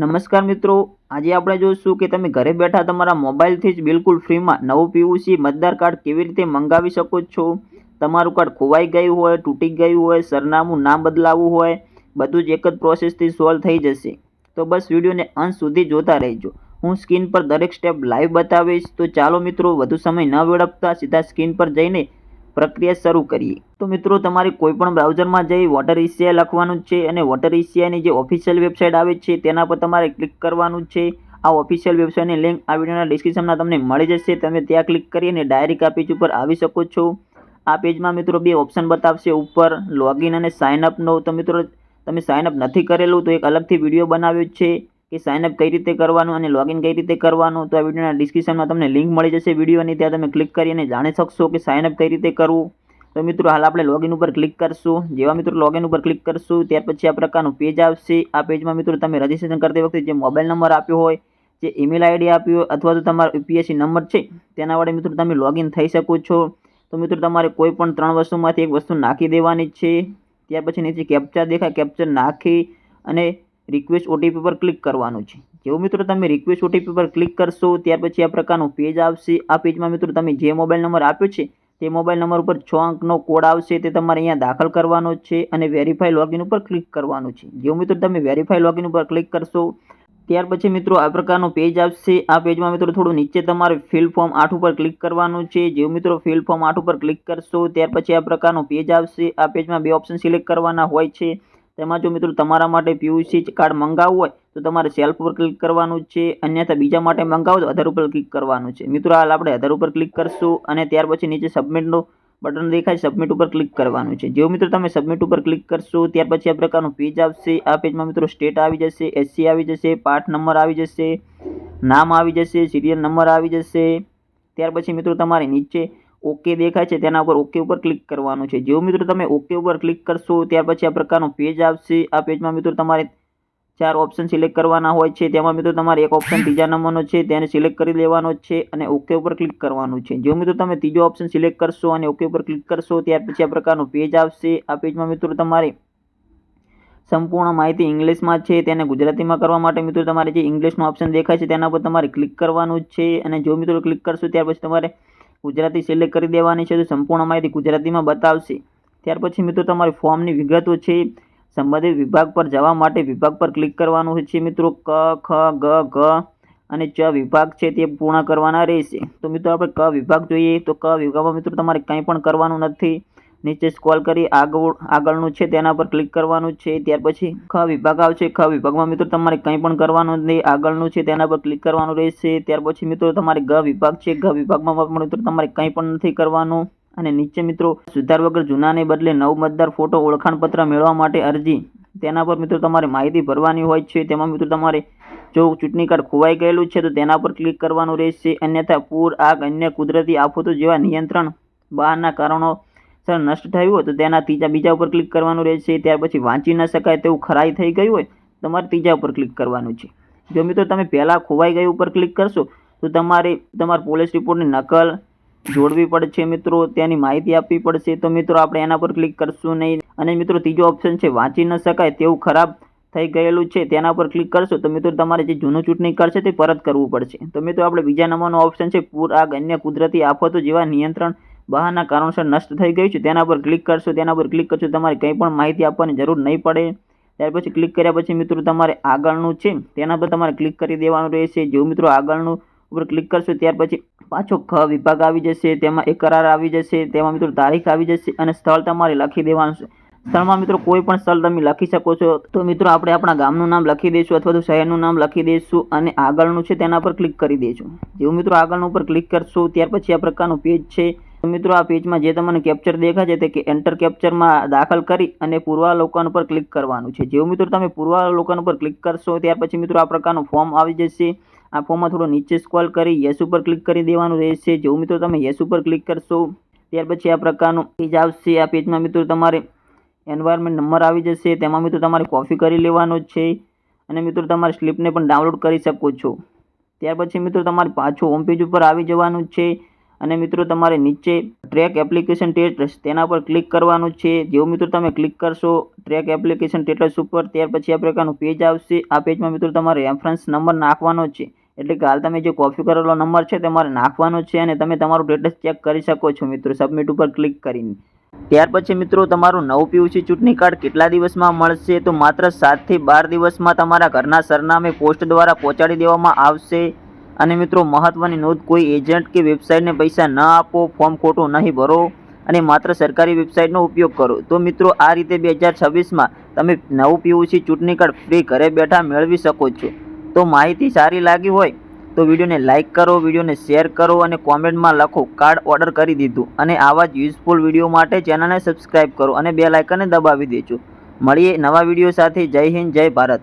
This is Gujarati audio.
નમસ્કાર મિત્રો. આજે આપણે જોઈશું કે તમે ઘરે બેઠા તમારા મોબાઈલથી જ બિલકુલ ફ્રીમાં નવું પીયુસી મતદાર કાર્ડ કેવી રીતે મંગાવી શકો છો? તમારું કાર્ડ ખોવાઈ ગયું હોય, તૂટી ગયું હોય, સરનામું ના બદલાવવું હોય, બધું જ એક જ પ્રોસેસથી સોલ્વ થઈ જશે. તો બસ વિડીયોને અંત સુધી જોતા રહેજો. હું સ્ક્રીન પર દરેક સ્ટેપ લાઈવ બતાવીશ. તો ચાલો મિત્રો, વધુ સમય ન વેડફતા સીધા સ્ક્રીન પર જઈને પ્રક્રિયા શરૂ કરીએ. તો મિત્રો, તમારે કોઈ પણ બ્રાઉઝરમાં જઈ વોટર એશિયા લખવાનું છે અને વોટર એશિયાની જે ઓફિશિયલ વેબસાઇટ આવે છે, તેના પર તમારે ક્લિક કરવાનું છે. આ ઓફિશિયલ વેબસાઇટની લિંક આ વિડીયોના ડિસ્ક્રિપ્શનમાં તમને મળી જશે. તમે ત્યાં ક્લિક કરીને ડાયરેક્ટ આ પેજ ઉપર આવી શકો છો. આ પેજમાં મિત્રો બે ઓપ્શન બતાવશે. ઉપર લોગિન અને સાઇન અપનો તો મિત્રો, તમે સાઇન અપ નથી કરેલું તો એક અલગથી વીડિયો બનાવ્યો છે. કે સાઇનઅપ કઈ રીતે કરવાનું અને લોગિન કઈ રીતે કરવાનું, તો આ વિડીયોના ડિસ્ક્રિપ્શનમાં તમને લિંક મળી જશે વિડીયોની. ત્યાં તમે ક્લિક કરીને જાણી શકશો કે સાઇન અપ કઈ રીતે કરવું. તો મિત્રો, હાલ આપણે લોગિન ઉપર ક્લિક કરશું. જેવા મિત્રો લોગિન ઉપર ક્લિક કરશું, ત્યાર પછી આ પ્રકારનું પેજ આવશે. આ પેજમાં મિત્રો, તમે રજિસ્ટ્રેશન કરતી વખતે જે મોબાઈલ નંબર આપ્યો હોય, જે ઈમેલ આઈડી આપ્યો હોય, અથવા તો તમારો યુપીએસસી નંબર છે, તેના વડે મિત્રો તમે લોગિન થઈ શકો છો. તો મિત્રો, તમારે કોઈ પણ ત્રણ વસ્તુમાંથી એક વસ્તુ નાખી દેવાની છે. ત્યાર પછી નીચે કેપ્ચર દેખાય કેપ્ચર નાખી અને રિક્વેસ્ટ ઓટીપી પર ક્લિક કરવાનું છે. જેવું મિત્રો તમે રિક્વેસ્ટ ઓટીપી પર ક્લિક કરશો, ત્યાર પછી આ પ્રકારનું પેજ આવશે. આ પેજમાં મિત્રો તમે જે મોબાઈલ નંબર આપ્યો છે, તે મોબાઈલ નંબર ઉપર છ અંકનો કોડ આવશે, તે તમારે અહીંયા દાખલ કરવાનો છે અને વેરીફાઈ લોગિન ઉપર ક્લિક કરવાનું છે. જેવું મિત્રો તમે વેરીફાઈ લોગિન ઉપર ક્લિક કરશો, ત્યાર પછી મિત્રો આ પ્રકારનું પેજ આવશે. આ પેજમાં મિત્રો થોડું નીચે તમારે ફિલ ફોર્મ આઠ ઉપર ક્લિક કરવાનું છે. જેવું મિત્રો ફિલ ફોર્મ આઠ ઉપર ક્લિક કરશો, ત્યાર પછી આ પ્રકારનું પેજ આવશે. આ પેજમાં બે ઓપ્શન સિલેક્ટ કરવાના હોય છે. તેમાં જો મિત્રો તમારા માટે પીયુસી કાર્ડ મંગાવવું હોય, તો તમારે સેલ્ફ ઉપર ક્લિક કરવાનું છે, અન્યથા બીજા માટે મંગાવો તો અધર ઉપર ક્લિક કરવાનું છે. મિત્રો, હાલ આપણે અધર ઉપર ક્લિક કરશું અને ત્યાર પછી નીચે સબમિટનું બટન દેખાય સબમિટ ઉપર ક્લિક કરવાનું છે. જેવું મિત્રો તમે સબમિટ ઉપર ક્લિક કરશો, ત્યાર પછી આ પ્રકારનું પેજ આવશે. આ પેજમાં મિત્રો સ્ટેટ આવી જશે એસસી આવી જશે પાર્ટ નંબર આવી જશે, નામ આવી જશે સિરિયલ નંબર આવી જશે. ત્યાર પછી મિત્રો તમારે નીચે ઓકે દેખાય છે, તેના ઉપર ઓકે ઉપર ક્લિક કરવાનું છે. જેવું મિત્રો તમે ઓકે ઉપર ક્લિક કરશો, ત્યાર પછી આ પ્રકારનું પેજ આવશે. આ પેજમાં મિત્રો તમારે ચાર ઓપ્શન સિલેક્ટ કરવાના હોય છે. તેમાં મિત્રો તમારે એક ઓપ્શન ત્રીજા નંબરનો છે, તેને સિલેક્ટ કરી લેવાનો છે અને ઓકે ઉપર ક્લિક કરવાનું છે. જો મિત્રો તમે ત્રીજો ઓપ્શન સિલેક્ટ કરશો અને ઓકે ઉપર ક્લિક કરશો, ત્યાર પછી આ પ્રકારનું પેજ આવશે. આ પેજમાં મિત્રો તમારે સંપૂર્ણ માહિતી ઇંગ્લિશમાં છે, તેને ગુજરાતીમાં કરવા માટે મિત્રો તમારે જે ઇંગ્લિશનો ઓપ્શન દેખાય છે, તેના પર તમારે ક્લિક કરવાનું છે. અને જો મિત્રો ક્લિક કરશો, ત્યાર પછી તમારે ગુજરાતી સિલેક્ટ કરી દેવાની છે, તો સંપૂર્ણ માહિતી ગુજરાતીમાં બતાવશે. ત્યાર પછી મિત્રો, તમારી ફોર્મની વિગતો છે. સંબંધિત વિભાગ પર જવા માટે વિભાગ પર ક્લિક કરવાનું છે મિત્રો. ક, ખ, ગ, ઘ અને ચ વિભાગ છે તે પૂર્ણ કરવાના રહેશે. તો મિત્રો, આપણે ક વિભાગ જોઈએ તો ક વિભાગમાં મિત્રો તમારે કંઈ પણ કરવાનું નથી. નીચે સ્કોલ કરી આગળ, આગળનું છે તેના પર ક્લિક કરવાનું છે. ત્યાર પછી ખ વિભાગ આવશે. ખ વિભાગમાં મિત્રો તમારે કંઈ પણ કરવાનું નહીં. આગળનું છે તેના પર ક્લિક કરવાનું રહેશે. ત્યાર પછી મિત્રો તમારે ગ વિભાગ છે. ગ વિભાગમાં મિત્રો તમારે કંઈ પણ નથી કરવાનું. અને નીચે મિત્રો સુધાર વગર જૂનાને બદલે નવ મતદાર ફોટો ઓળખાણપત્ર મેળવવા માટે અરજી. તેના પર મિત્રો તમારે માહિતી ભરવાની હોય છે. તેમાં મિત્રો તમારે જો ચૂંટણી કાર્ડ ખોવાઈ ગયેલું છે તો તેના પર ક્લિક કરવાનું રહેશે. અન્યથા પૂર, આગ, અન્ય કુદરતી આફતો જેવા નિયંત્રણ બહારના કારણો સર, નષ્ટ થયું હોય તો તેના ત્રીજા બીજા ઉપર ક્લિક કરવાનું રહેશે. ત્યાર પછી વાંચી ન શકાય તેવું ખરાઈ થઈ ગયું હોય, તમારે ત્રીજા ઉપર ક્લિક કરવાનું છે. જો મિત્રો તમે પહેલાં ખોવાઈ ગયું ઉપર ક્લિક કરશો, તો તમારે, તમારા પોલીસ રિપોર્ટની નકલ જોડવી પડશે મિત્રો. તેની માહિતી આપવી પડશે. તો મિત્રો, આપણે એના પર ક્લિક કરશું નહીં. અને મિત્રો, ત્રીજો ઓપ્શન છે, વાંચી ન શકાય તેવું ખરાબ થઈ ગયેલું છે, તેના પર ક્લિક કરશો, તો મિત્રો, તમારે જે જૂનું ચૂંટણી કાર્ડ છે તે પરત કરવું પડશે. તો મિત્રો, આપણે બીજા નંબરનો ઓપ્શન છે, પૂર આગ, અન્ય કુદરતી આફતો જેવા નિયંત્રણ બહારના કારણોસર નષ્ટ થઈ ગયું છે, તેના પર ક્લિક કરશો, તેના પર ક્લિક કરશો, તમારે કંઈ પણ માહિતી આપવાની જરૂર નહીં પડે. ત્યાર પછી ક્લિક કર્યા પછી મિત્રો તમારે આગળનું છે, તેના પર તમારે ક્લિક કરી દેવાનું રહેશે. જો મિત્રો આગળનું ઉપર ક્લિક કરશો, ત્યાર પછી પાછો ખ વિભાગ આવી જશે, તેમાં એક કરાર આવી જશે, તેમાં મિત્રો તારીખ આવી જશે અને સ્થળ તમારે લખી દેવાનું છે. સ્થળમાં મિત્રો કોઈ પણ સ્થળ તમે લખી શકો છો. તો મિત્રો આપણે આપણા ગામનું નામ લખી દઈશું અથવા તો શહેરનું નામ લખી દઈશું અને આગળનું છે તેના પર ક્લિક કરી દઈશું. જેવું મિત્રો આગળનું ઉપર ક્લિક કરશો, ત્યાર પછી આ પ્રકારનું પેજ છે. મિત્રો આ પેજમાં જે તમને કેપ્ચર દેખાય છે તે કે એન્ટર કેપ્ચરમાં દાખલ કરી અને પૂર્વાવલોકન પર ક્લિક કરવાનું છે. જેવું મિત્રો તમે પૂર્વાવલોકન પર ક્લિક કરશો ત્યાર પછી મિત્રો આ પ્રકારનું ફોર્મ આવી જશે. આ ફોર્મમાં થોડો નીચે સ્કોલ કરી યસ ઉપર ક્લિક કરી દેવાનું રહેશે. જેવું મિત્રો તમે યસ ઉપર ક્લિક કરશો ત્યાર પછી આ પ્રકારનું પેજ આવશે. આ પેજમાં મિત્રો તમારે એન્વાયરમેન્ટ નંબર આવી જશે. તેમાં મિત્રો તમારે કોપી કરી લેવાનો છે અને મિત્રો તમારે સ્લીપને પણ ડાઉનલોડ કરી શકો છો. ત્યાર પછી મિત્રો તમારે પાછું હોમ પેજ ઉપર આવી જવાનું છે. અને મિત્રો, તમારે નીચે ટ્રેક એપ્લિકેશન સ્ટેટસ તેના પર ક્લિક કરવાનું છે. જેવું મિત્રો, તમે ક્લિક કરશો ટ્રેક એપ્લિકેશન સ્ટેટસ ઉપર, ત્યાર પછી આ પ્રકારનું પેજ આવશે. આ પેજમાં મિત્રો, તમારે રેફરન્સ નંબર નાખવાનો છે. એટલે કે હાલ તમે જે કોપી કરેલો નંબર છે તમારે નાખવાનો છે અને તમે તમારું સ્ટેટસ ચેક કરી શકો છો મિત્રો સબમિટ ઉપર ક્લિક કરીને. ત્યાર પછી મિત્રો, તમારું નવું પીયુસી ચૂંટણી કાર્ડ કેટલા દિવસમાં મળશે? તો માત્ર સાતથી બાર દિવસમાં તમારા ઘરના સરનામે પોસ્ટ દ્વારા પહોંચાડી દેવામાં આવશે. અને મિત્રો, મહત્વની નોંધ, કોઈ એજન્ટ કે વેબસાઇટને પૈસા ન આપો, ફોર્મ ખોટું નહીં ભરો અને માત્ર સરકારી વેબસાઇટનો ઉપયોગ કરો. તો મિત્રો, આ રીતે બે હજાર છવ્વીસમાં તમે નવું પીયુસી ચૂંટણી કાર્ડ ફ્રી ઘરે બેઠા મેળવી શકો છો. તો માહિતી સારી લાગી હોય તો વિડીયોને લાઇક કરો, વિડીયોને શેર કરો અને કોમેન્ટમાં લખો, કાર્ડ ઓર્ડર કરી દીધું. અને આવા જ યુઝફુલ વીડિયો માટે ચેનલને સબસ્ક્રાઇબ કરો અને બે લાઇકનને દબાવી દેજો. મળીએ નવા વીડિયો સાથે. જય હિન્દ, જય ભારત.